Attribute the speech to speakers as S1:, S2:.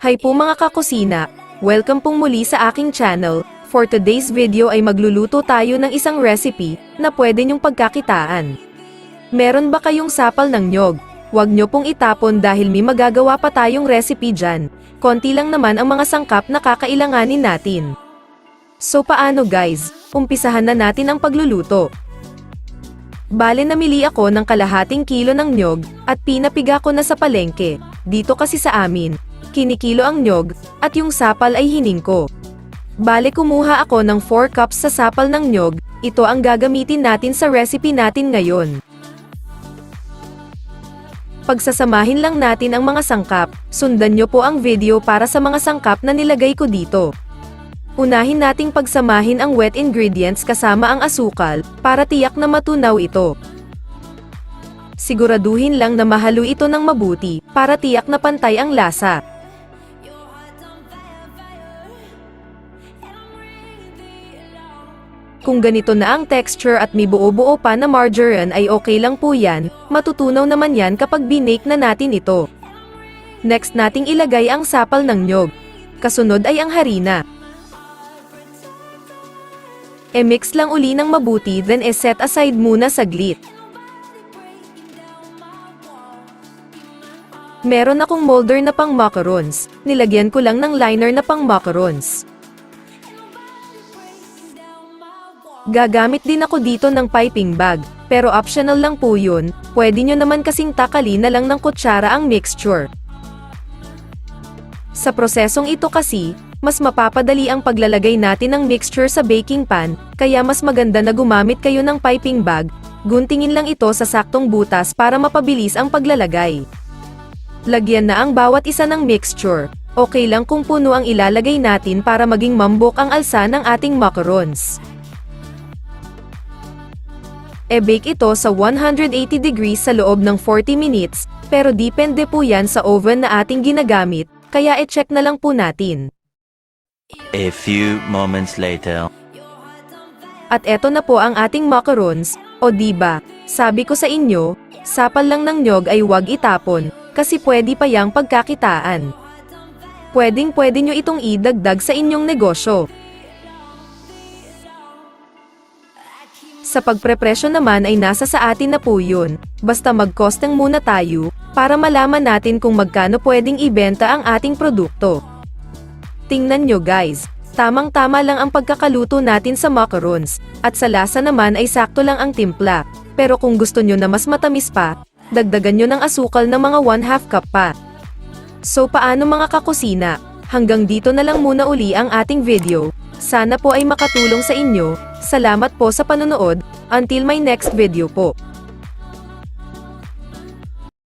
S1: Hi po mga kakusina! Welcome pong muli sa aking channel. For today's video ay magluluto tayo ng isang recipe na pwede nyong pagkakitaan. Meron ba kayong sapal ng nyog? Huwag nyo pong itapon dahil may magagawa pa tayong recipe dyan. Konti lang naman ang mga sangkap na kakailanganin natin. So paano guys? Umpisahan na natin ang pagluluto. Bale namili ako ng kalahating kilo ng nyog, at pinapiga ko na sa palengke. Dito kasi sa amin, kinikilo ang nyog, at yung sapal ay hining ko. Bale kumuha ako ng 4 cups sa sapal ng nyog, ito ang gagamitin natin sa recipe natin ngayon. Pagsasamahin lang natin ang mga sangkap, sundan nyo po ang video para sa mga sangkap na nilagay ko dito. Unahin nating pagsamahin ang wet ingredients kasama ang asukal, para tiyak na matunaw ito. Siguraduhin lang na mahalo ito ng mabuti, para tiyak na pantay ang lasa. Kung ganito na ang texture at may buo-buo pa na margarine ay okay lang po yan, matutunaw naman yan kapag binake na natin ito. Next nating ilagay ang sapal ng nyog. Kasunod ay ang harina. E-mix lang uli ng mabuti then e-set aside muna saglit. Meron akong molder na pang macarons, nilagyan ko lang ng liner na pang macarons. Gagamit din ako dito ng piping bag, pero optional lang po yun, pwede nyo naman kasing takali na lang ng kutsara ang mixture. Sa prosesong ito kasi, mas mapapadali ang paglalagay natin ng mixture sa baking pan, kaya mas maganda na gumamit kayo ng piping bag, guntingin lang ito sa saktong butas para mapabilis ang paglalagay. Lagyan na ang bawat isa ng mixture. Okay lang kung puno ang ilalagay natin para maging mambok ang alsa ng ating macarons. E-bake ito sa 180 degrees sa loob ng 40 minutes, pero depende po yan sa oven na ating ginagamit, kaya e-check na lang po natin.
S2: A few moments later.
S1: At eto na po ang ating macarons, o diba, sabi ko sa inyo, sapal lang ng nyog ay huwag itapon, kasi pwede pa yang pagkakitaan. Pwedeng pwede nyo itong idagdag sa inyong negosyo. Sa pagprepresyo naman ay nasa sa atin na po yun, basta mag-costing muna tayo, para malaman natin kung magkano pwedeng ibenta ang ating produkto. Tingnan nyo guys, tamang-tama lang ang pagkakaluto natin sa macarons, at sa lasa naman ay sakto lang ang timpla. Pero kung gusto nyo na mas matamis pa, dagdagan nyo ng asukal ng mga 1 half cup pa. So paano mga kakusina, hanggang dito na lang muna uli ang ating video. Sana po ay makatulong sa inyo, salamat po sa panonood, until my next video po.